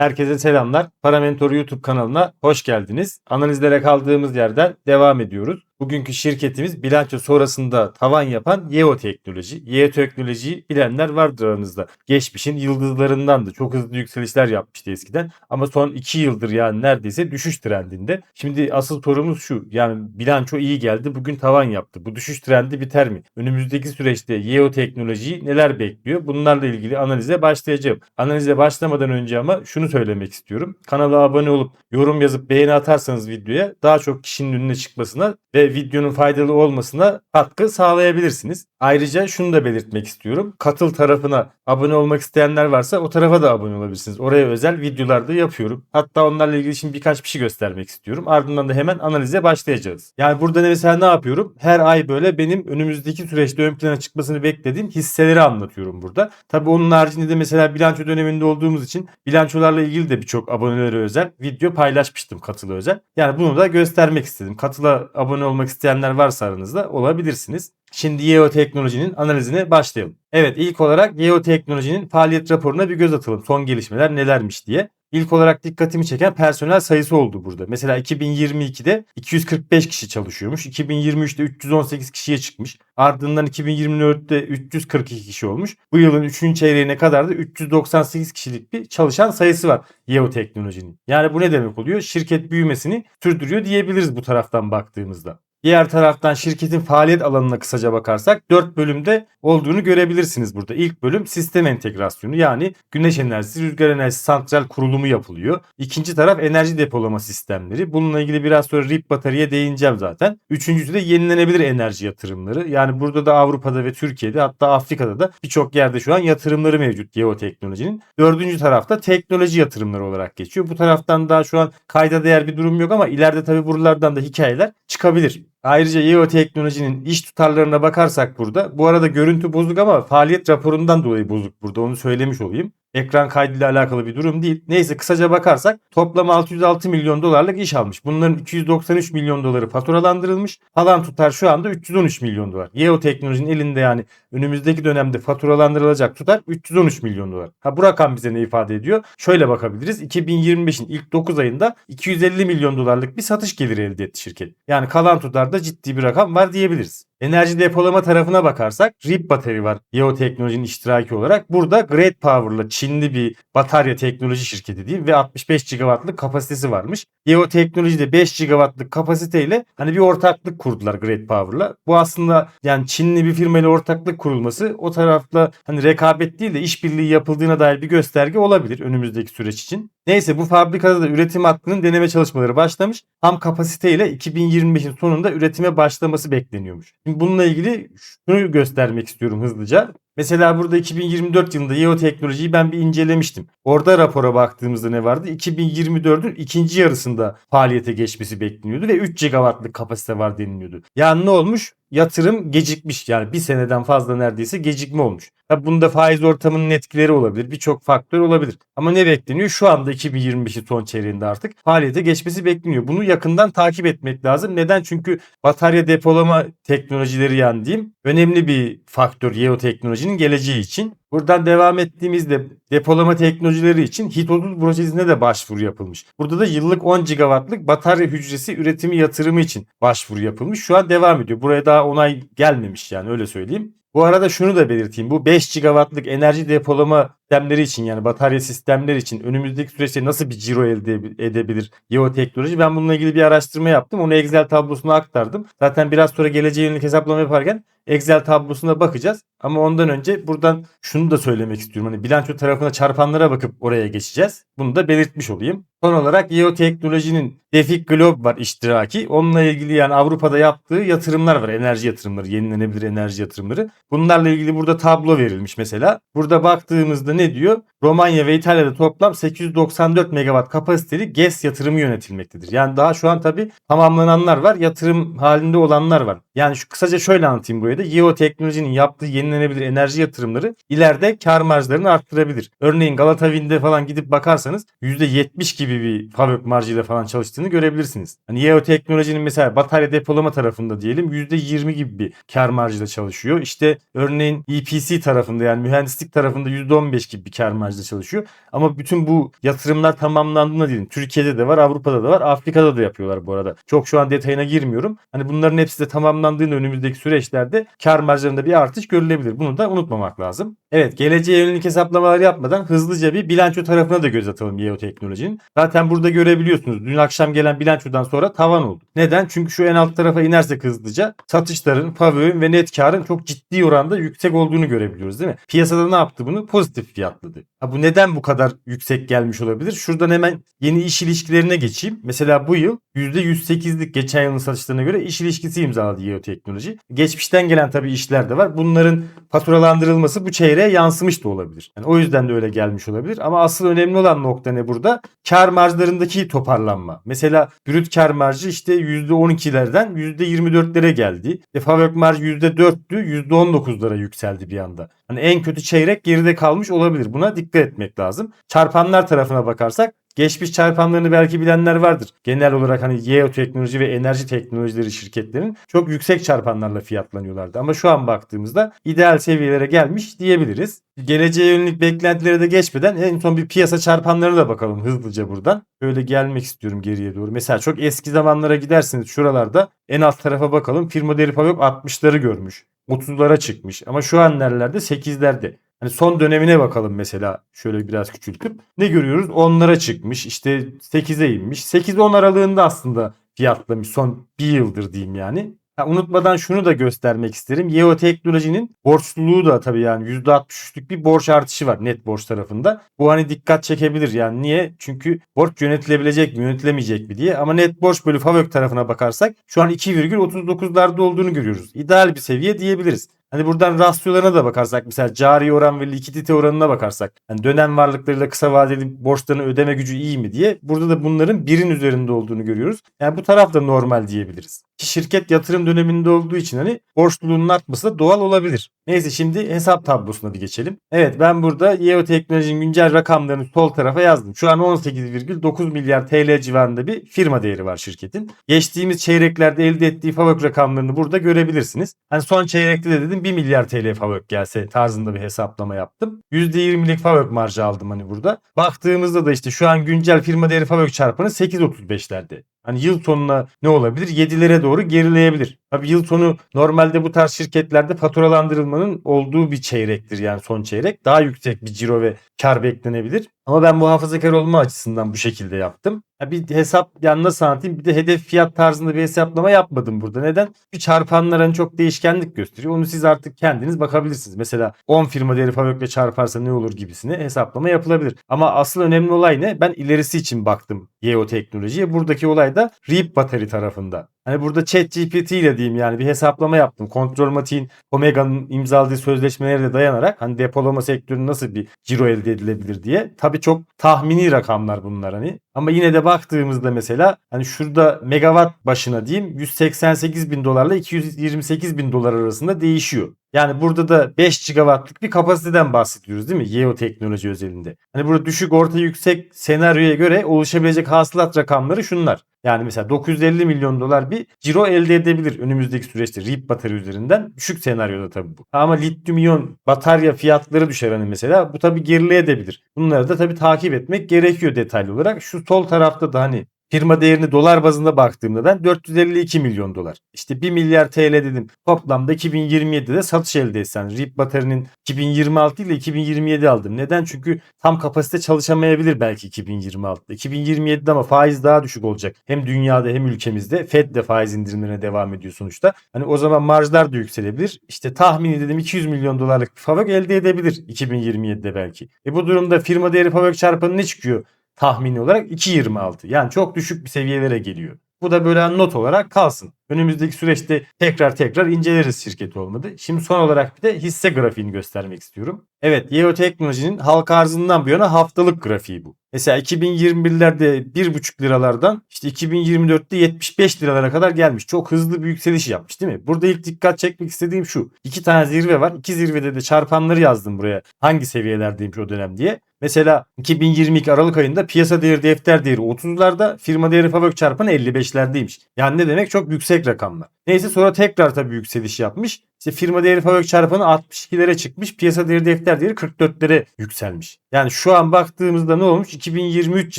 Herkese selamlar. Paramentor YouTube kanalına hoş geldiniz. Analizlere kaldığımız yerden devam ediyoruz. Bugünkü şirketimiz bilanço sonrasında tavan yapan Yeo Teknoloji. Yeo Teknolojiyi bilenler vardır aranızda. Geçmişin yıldızlarından da çok hızlı yükselişler yapmıştı eskiden. Ama son 2 yıldır yani neredeyse düşüş trendinde. Şimdi asıl sorumuz şu. Yani bilanço iyi geldi. Bugün tavan yaptı. Bu düşüş trendi biter mi? Önümüzdeki süreçte Yeo Teknolojiyi neler bekliyor? Bunlarla ilgili analize başlayacağım. Analize başlamadan önce ama şunu söylemek istiyorum. Kanala abone olup yorum yazıp beğeni atarsanız videoya daha çok kişinin önüne çıkmasına ve videonun faydalı olmasına katkı sağlayabilirsiniz. Ayrıca şunu da belirtmek istiyorum. Katıl tarafına abone olmak isteyenler varsa o tarafa da abone olabilirsiniz. Oraya özel videolar da yapıyorum. Hatta onlarla ilgili şimdi birkaç bir şey göstermek istiyorum. Ardından da hemen analize başlayacağız. Yani burada mesela ne yapıyorum? Her ay böyle benim önümüzdeki süreçte ön plana çıkmasını beklediğim hisseleri anlatıyorum burada. Tabii onun haricinde de mesela bilanço döneminde olduğumuz için bilançolarla ilgili de birçok abonelere özel video paylaşmıştım katılı özel. Yani bunu da göstermek istedim. Katıla abone olmak isteyenler varsa aranızda olabilirsiniz. Şimdi Yeo Teknoloji'nin analizine başlayalım. Evet ilk olarak Yeo Teknoloji'nin faaliyet raporuna bir göz atalım. Son gelişmeler nelermiş diye. İlk olarak dikkatimi çeken personel sayısı oldu burada. Mesela 2022'de 245 kişi çalışıyormuş. 2023'te 318 kişiye çıkmış. Ardından 2024'te 342 kişi olmuş. Bu yılın 3. çeyreğine kadar da 398 kişilik bir çalışan sayısı var Yeo Teknoloji'nin. Yani bu ne demek oluyor? Şirket büyümesini sürdürüyor diyebiliriz bu taraftan baktığımızda. Diğer taraftan şirketin faaliyet alanına kısaca bakarsak 4 bölümde olduğunu görebilirsiniz burada. İlk bölüm sistem entegrasyonu yani güneş enerjisi, rüzgar enerjisi santral kurulumu yapılıyor. İkinci taraf enerji depolama sistemleri. Bununla ilgili biraz sonra RIP bataryaya değineceğim zaten. Üçüncüsü de yenilenebilir enerji yatırımları. Yani burada da Avrupa'da ve Türkiye'de hatta Afrika'da da birçok yerde şu an yatırımları mevcut geoteknolojinin. Dördüncü tarafta teknoloji yatırımları olarak geçiyor. Bu taraftan daha şu an kayda değer bir durum yok ama ileride tabii buralardan da hikayeler çıkabilir. Ayrıca Yeo Teknoloji'nin iş tutarlarına bakarsak burada. Bu arada görüntü bozuk ama faaliyet raporundan dolayı bozuk burada onu söylemiş olayım. Ekran kaydıyla alakalı bir durum değil. Neyse kısaca bakarsak toplam 606 milyon dolarlık iş almış. Bunların 293 milyon doları faturalandırılmış. Falan tutar şu anda 313 milyon dolar. Yeo Teknoloji'nin elinde yani önümüzdeki dönemde faturalandırılacak tutar 313 milyon dolar. Ha bu rakam bize ne ifade ediyor? Şöyle bakabiliriz. 2025'in ilk 9 ayında 250 milyon dolarlık bir satış geliri elde etti şirket. Yani kalan tutarda ciddi bir rakam var diyebiliriz. Enerji depolama tarafına bakarsak RIP bateri var Yeo Teknoloji'nin iştiraki olarak. Burada Great Power'la Çinli bir batarya teknoloji şirketi diyeyim ve 65 GW'lık kapasitesi varmış. Yeo Teknoloji de 5 GW'lık kapasiteyle hani bir ortaklık kurdular Great Power'la. Bu aslında yani Çinli bir firmayla ortaklık kurulması o tarafla hani rekabet değil de işbirliği yapıldığına dair bir gösterge olabilir önümüzdeki süreç için. Neyse bu fabrikada da üretim hakkının deneme çalışmaları başlamış. Ham kapasiteyle 2025'in sonunda üretime başlaması bekleniyormuş. Şimdi bununla ilgili şunu göstermek istiyorum hızlıca. Mesela burada 2024 yılında Yeo Teknoloji'yi ben bir incelemiştim. Orada rapora baktığımızda ne vardı? 2024'ün ikinci yarısında faaliyete geçmesi bekleniyordu ve 3 GW'lık kapasite var deniliyordu. Yani ne olmuş? Yatırım gecikmiş yani bir seneden fazla neredeyse gecikme olmuş. Tabi bunda faiz ortamının etkileri olabilir. Birçok faktör olabilir. Ama ne bekleniyor? Şu anda 2025'in son çeyreğinde artık faaliyete geçmesi bekleniyor. Bunu yakından takip etmek lazım. Neden? Çünkü batarya depolama teknolojileri yani diyeyim önemli bir faktör Yeo teknolojinin geleceği için. Buradan devam ettiğimizde depolama teknolojileri için HIT-30 projesine de başvuru yapılmış. Burada da yıllık 10 GW'lık batarya hücresi üretimi yatırımı için başvuru yapılmış. Şu an devam ediyor. Buraya daha onay gelmemiş yani öyle söyleyeyim. Bu arada şunu da belirteyim. Bu 5 GW'lık enerji depolama sistemleri için yani batarya sistemleri için önümüzdeki süreçte nasıl bir ciro elde edebilir Yeo Teknoloji? Ben bununla ilgili bir araştırma yaptım. Onu Excel tablosuna aktardım. Zaten biraz sonra geleceğe yönelik hesaplama yaparken Excel tablosuna bakacağız. Ama ondan önce buradan şunu da söylemek istiyorum. Hani bilanço tarafına çarpanlara bakıp oraya geçeceğiz. Bunu da belirtmiş olayım. Son olarak Yeo Teknoloji'nin Defik Globe var iştiraki. Onunla ilgili yani Avrupa'da yaptığı yatırımlar var. Enerji yatırımları, yenilenebilir enerji yatırımları. Bunlarla ilgili burada tablo verilmiş mesela. Burada baktığımızda ne diyor? Romanya ve İtalya'da toplam 894 megawatt kapasiteli GES yatırımı yönetilmektedir. Yani daha şu an tabi tamamlananlar var, yatırım halinde olanlar var. Yani şu kısaca şöyle anlatayım buraya da. Yeo Teknoloji'nin yaptığı yenilenebilir enerji yatırımları ileride kar marjlarını arttırabilir. Örneğin Galata Wind'e falan gidip bakarsanız %70 gibi bir fabrik marjıyla falan çalıştığını görebilirsiniz. Hani Yeo Teknoloji'nin mesela batarya depolama tarafında diyelim %20 gibi bir kar marjıyla çalışıyor. İşte örneğin EPC tarafında yani mühendislik tarafında %15 gibi bir kar marjı marjda çalışıyor. Ama bütün bu yatırımlar tamamlandığında değil. Türkiye'de de var, Avrupa'da da var, Afrika'da da yapıyorlar bu arada. Çok şu an detayına girmiyorum. Hani bunların hepsi de tamamlandığında önümüzdeki süreçlerde kar marjlarında bir artış görülebilir. Bunu da unutmamak lazım. Evet geleceğe yönelik hesaplamalar yapmadan hızlıca bir bilanço tarafına da göz atalım Yeo Teknoloji'nin. Zaten burada görebiliyorsunuz. Dün akşam gelen bilançodan sonra tavan oldu. Neden? Çünkü şu en alt tarafa inersek hızlıca satışların, favörin ve net karın çok ciddi oranda yüksek olduğunu görebiliyoruz değil mi? Piyasada ne yaptı bunu? Pozitif fiyatladı. Ha bu neden bu kadar yüksek gelmiş olabilir? Şuradan hemen yeni iş ilişkilerine geçeyim. Mesela bu yıl %108'lik geçen yılın satışlarına göre iş ilişkisi imzaladı Yeo Teknoloji. Geçmişten gelen tabii işler de var. Bunların faturalandırılması bu çeyreğe yansımış da olabilir. Yani o yüzden de öyle gelmiş olabilir. Ama asıl önemli olan nokta ne burada? Kar marjlarındaki toparlanma. Mesela brüt kar marjı işte %12'lerden %24'lere geldi. E, Favök marj %4'tü %19'lara yükseldi bir anda. Hani en kötü çeyrek geride kalmış olabilir. Buna dikkat etmek lazım. Çarpanlar tarafına bakarsak Geçmiş çarpanlarını belki bilenler vardır. Genel olarak hani Yeo teknoloji ve enerji teknolojileri şirketlerin çok yüksek çarpanlarla fiyatlanıyorlardı. Ama şu an baktığımızda ideal seviyelere gelmiş diyebiliriz. Geleceğe yönelik beklentilere de geçmeden en son bir piyasa çarpanlarına da bakalım hızlıca buradan. Böyle gelmek istiyorum geriye doğru. Mesela çok eski zamanlara gidersiniz şuralarda en alt tarafa bakalım. Firma deri yok 60'ları görmüş. 30'lara çıkmış ama şu an nerelerde 8'lerde. Hani son dönemine bakalım mesela şöyle biraz küçültüp. Ne görüyoruz? 10'lara çıkmış işte 8'e inmiş. 8-10 aralığında aslında fiyatlamış son bir yıldır diyeyim yani. Ha, unutmadan şunu da göstermek isterim. Yeo Teknoloji'nin borçluluğu da tabii yani %63'lük bir borç artışı var net borç tarafında. Bu hani dikkat çekebilir yani niye? Çünkü borç yönetilebilecek mi yönetilemeyecek mi diye. Ama net borç bölü FAVÖK tarafına bakarsak şu an 2,39'larda olduğunu görüyoruz. İdeal bir seviye diyebiliriz. Hani buradan rasyolarına da bakarsak mesela cari oran ve likidite oranına bakarsak hani dönem varlıklarıyla kısa vadeli borçlarını ödeme gücü iyi mi diye burada da bunların birin üzerinde olduğunu görüyoruz. Yani bu taraf da normal diyebiliriz. Şirket yatırım döneminde olduğu için hani borçluluğunun artması da doğal olabilir. Neyse şimdi hesap tablosuna bir geçelim. Evet ben burada Yeo Teknoloji'nin güncel rakamlarını sol tarafa yazdım. Şu an 18,9 milyar TL civarında bir firma değeri var şirketin. Geçtiğimiz çeyreklerde elde ettiği FAVÖK rakamlarını burada görebilirsiniz. Hani son çeyrekte de dedim 1 milyar TL FAVÖK gelse tarzında bir hesaplama yaptım. %20'lik FAVÖK marjı aldım hani burada. Baktığımızda da işte şu an güncel firma değeri FAVÖK çarpanı 8.35'lerde. Hani yıl sonuna ne olabilir? 7'lere doğru gerileyebilir. Tabii yıl sonu normalde bu tarz şirketlerde faturalandırılmanın olduğu bir çeyrektir yani son çeyrek. Daha yüksek bir ciro ve kar beklenebilir. Ama ben muhafazakar olma açısından bu şekilde yaptım. Ya bir hesap yani nasıl bir de hedef fiyat tarzında bir hesaplama yapmadım burada. Neden? Bir çarpanların hani çok değişkenlik gösteriyor. Onu siz artık kendiniz bakabilirsiniz. Mesela 10 firma değeri fabrikle çarparsa ne olur gibisine hesaplama yapılabilir. Ama asıl önemli olay ne? Ben ilerisi için baktım Yeo teknolojiye. Buradaki olay da REAP Battery tarafında. Hani burada ChatGPT ile diyeyim yani bir hesaplama yaptım. Kontrol Mati'nin Omega'nın imzaladığı sözleşmelere de dayanarak hani depolama sektörü nasıl bir ciro elde edilebilir diye. Tabii çok tahmini rakamlar bunlar hani. Ama yine de baktığımızda mesela hani şurada megawatt başına diyeyim 188 bin dolarla 228 bin dolar arasında değişiyor. Yani burada da 5 gigawattlık bir kapasiteden bahsediyoruz değil mi? Yeo teknoloji özelinde. Hani burada düşük orta yüksek senaryoya göre oluşabilecek hasılat rakamları şunlar. Yani mesela 950 milyon dolar bir ciro elde edebilir önümüzdeki süreçte RIP batarya üzerinden. Düşük senaryoda tabii bu. Ama lityum iyon batarya fiyatları düşer hani mesela. Bu tabii gerileyebilir. Bunları da tabii takip etmek gerekiyor detaylı olarak. Şu sol tarafta da hani Firma değerini dolar bazında baktığımda ben 452 milyon dolar. İşte 1 milyar TL dedim. Toplamda 2027'de satış elde etsen. RIP Battery'nin 2026 ile 2027 aldım. Neden? Çünkü tam kapasite çalışamayabilir belki 2026'da. 2027'de ama faiz daha düşük olacak. Hem dünyada hem ülkemizde. Fed de faiz indirimlerine devam ediyor sonuçta. Hani o zaman marjlar da yükselebilir. İşte tahmini dedim 200 milyon dolarlık bir fabrik elde edebilir 2027'de belki. E bu durumda firma değeri fabrik çarpanı ne çıkıyor? Tahmini olarak 2.26. Yani çok düşük bir seviyelere geliyor. Bu da böyle not olarak kalsın. Önümüzdeki süreçte tekrar tekrar inceleriz şirketi olmadı. Şimdi son olarak bir de hisse grafiğini göstermek istiyorum. Evet Yeo Teknoloji'nin halka arzından bu yana haftalık grafiği bu. Mesela 2021'lerde 1,5 liralardan işte 2024'te 75 liralara kadar gelmiş. Çok hızlı bir yükseliş yapmış değil mi? Burada ilk dikkat çekmek istediğim şu. İki tane zirve var. İki zirvede de çarpanları yazdım buraya. Hangi seviyelerdeymiş o dönem diye. Mesela 2022 Aralık ayında piyasa değeri defter değeri 30'larda firma değeri fabrik çarpanı 55'lerdeymiş. Yani ne demek? Çok yüksek yüksek rakamlar. Neyse sonra tekrar tabii yükseliş yapmış. İşte firma değeri fabrik çarpanı 62'lere çıkmış. Piyasa değeri defter değeri 44'lere yükselmiş. Yani şu an baktığımızda ne olmuş? 2023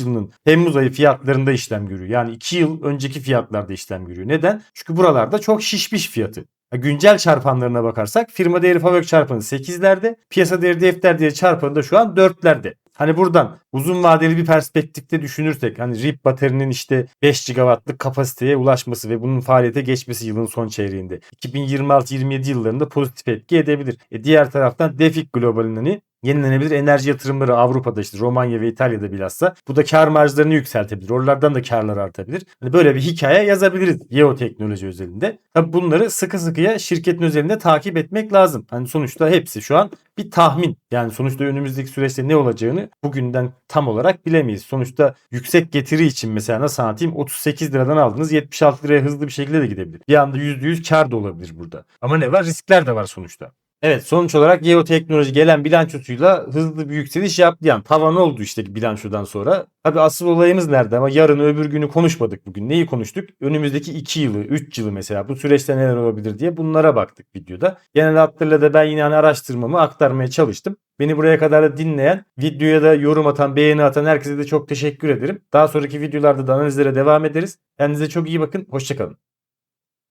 yılının Temmuz ayı fiyatlarında işlem görüyor. Yani 2 yıl önceki fiyatlarda işlem görüyor. Neden? Çünkü buralarda çok şişmiş fiyatı. Güncel çarpanlarına bakarsak firma değeri fabrik çarpanı 8'lerde, piyasa değeri defter değeri çarpanı da şu an 4'lerde. Hani buradan uzun vadeli bir perspektifte düşünürsek hani RIP baterinin işte 5 GW'lık kapasiteye ulaşması ve bunun faaliyete geçmesi yılın son çeyreğinde 2026-27 yıllarında pozitif etki edebilir. E diğer taraftan Defik Global'in hani yenilenebilir enerji yatırımları Avrupa'da işte Romanya ve İtalya'da bilhassa bu da kar marjlarını yükseltebilir. Oralardan da karlar artabilir. Hani böyle bir hikaye yazabiliriz Yeoteknoloji özelinde. Tabi bunları sıkı sıkıya şirketin özelinde takip etmek lazım. Hani sonuçta hepsi şu an bir tahmin. Yani sonuçta önümüzdeki süreçte ne olacağını bugünden tam olarak bilemeyiz. Sonuçta yüksek getiri için mesela nasıl anlatayım 38 liradan aldınız 76 liraya hızlı bir şekilde de gidebilir. Bir anda %100 kar da olabilir burada. Ama ne var riskler de var sonuçta. Evet sonuç olarak Geoteknoloji gelen bilançosuyla hızlı bir yükseliş yaptı. Yani tavan oldu işte bilançodan sonra. Tabi asıl olayımız nerede ama yarın öbür günü konuşmadık bugün. Neyi konuştuk? Önümüzdeki 2 yılı, 3 yılı mesela bu süreçte neler olabilir diye bunlara baktık videoda. Genel hatlarıyla da ben yine hani araştırmamı aktarmaya çalıştım. Beni buraya kadar da dinleyen, videoya da yorum atan, beğeni atan herkese de çok teşekkür ederim. Daha sonraki videolarda da analizlere devam ederiz. Kendinize çok iyi bakın. Hoşçakalın.